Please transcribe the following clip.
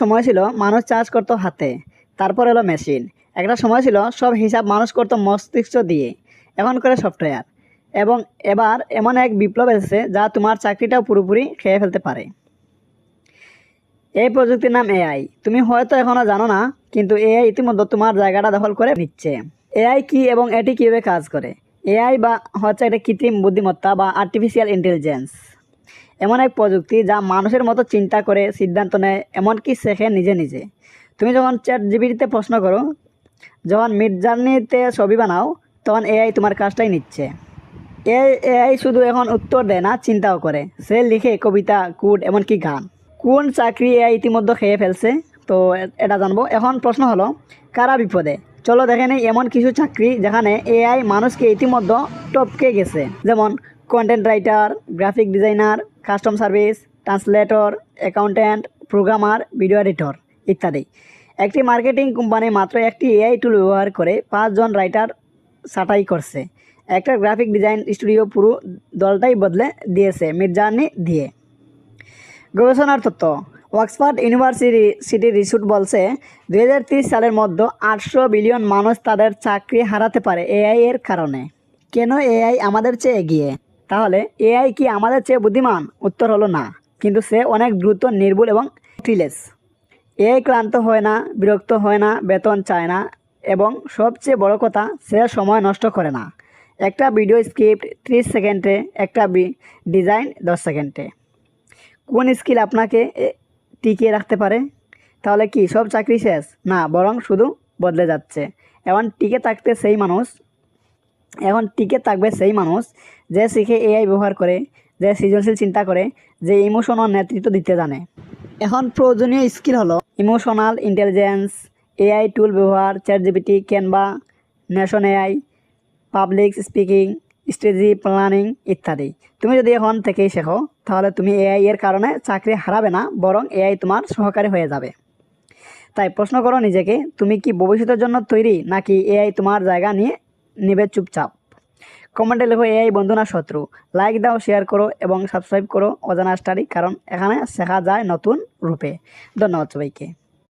সময় ছিল মানুষ চাষ করতো হাতে, তারপর এলো মেশিন একটা সময় ছিল সব হিসাব মানুষ করতো মস্তিষ্ক দিয়ে, এখন করে সফটওয়্যার এবং এবার এমন এক বিপ্লব এসেছে যা তোমার চাকরিটাও পুরোপুরি খেয়ে ফেলতে পারে। এই প্রযুক্তির নাম এআই তুমি হয়তো এখনও জানো না, কিন্তু এআই ইতিমধ্যে তোমার জায়গাটা দখল করে নিচ্ছে। এআই কি এবং এটি কীভাবে কাজ করে? এআই বা হচ্ছে একটা কৃত্রিম বুদ্ধিমত্তা বা আর্টিফিশিয়াল ইন্টেলিজেন্স এমন এক প্রযুক্তি যা মানুষের মতো চিন্তা করে সিদ্ধান্ত নেয়, এমনকি শেখে নিজে নিজে। তুমি যখন চ্যাট জিবিটিতে প্রশ্ন করো, যখন মিড জার্নিতে ছবি বানাও, তখন এআই তোমার কাজটাই নিচ্ছে। এআই এআই শুধু এখন উত্তর দেয় না, চিন্তাও করে। সে লিখে কবিতা, কুড, এমনকি গান। কোন চাকরি এআই ইতিমধ্যে খেয়ে ফেলছে? তো এটা জানব। এখন প্রশ্ন হলো, কারা বিপদে? চলো দেখে নেই এমন কিছু চাকরি যেখানে এআই মানুষকে ইতিমধ্যে টপকে গেছে। যেমন content writer graphic designer custom service, translator, accountant, programmer, video editor ইত্যাদি। একটি মার্কেটিং কোম্পানি মাত্র একটি এআই টুল ব্যবহার করে পাঁচজন রাইটার ছাঁটাই করছে। একটা গ্রাফিক ডিজাইন স্টুডিও পুরো দলটাই বদলে দিয়েছে মির্জানি দিয়ে। গবেষণার তথ্য অক্সফোর্ড ইউনিভার্সিটি সিটি রিসুট বলছে, দুই সালের মধ্যে আটশো বিলিয়ন মানুষ তাদের চাকরি হারাতে পারে এআই এর কারণে। কেন এআই আমাদের চেয়ে এগিয়ে? তাহলে এআই কি আমাদের চেয়ে বুদ্ধিমান? উত্তর হলো না। কিন্তু সে অনেক দ্রুত, নির্ভুল এবং ফ্রিলেস এআই ক্লান্ত হয় না, বিরক্ত হয় না, বেতন চায় না এবং সবচেয়ে বড় কথা, সে সময় নষ্ট করে না। একটা ভিডিও স্ক্রিপ্ট ত্রিশ সেকেন্ডে, একটা ডিজাইন দশ সেকেন্ডে। কোন স্কিল আপনাকে টিকিয়ে রাখতে পারে? তাহলে কি সব চাকরি শেষ? না, বরং শুধু বদলে যাচ্ছে। এখন টিকে থাকতে সেই মানুষ এখন টিকে থাকবে সেই মানুষ যে শিখে এআই ব্যবহার করে, যে সৃজনশীল চিন্তা করে, যে ইমোশনাল নেতৃত্ব দিতে জানে। এখন প্রয়োজনীয় স্কিল হলো ইমোশনাল ইন্টেলিজেন্স এআই টুল ব্যবহার chat GPT Canva Notion AI public speaking strategy planning ইত্যাদি। তুমি যদি এখন থেকেই শেখো, তাহলে তুমি এআই এর কারণে চাকরি হারাবে না, বরং এআই তোমার সহকারী হয়ে যাবে। তাই প্রশ্ন করো নিজেকে, তুমি কি ভবিষ্যতের জন্য তৈরি, নাকি এআই তোমার জায়গা নিয়ে নেবে চুপচাপ। কমেন্টে লেখো, এআই বন্ধু না শত্রু? লাইক দাও শেয়ার করো এবং সাবস্ক্রাইব করো অজানা স্টাডি, কারণ এখানে শেখা যায় নতুন রূপে। ধন্যবাদ সবাইকে।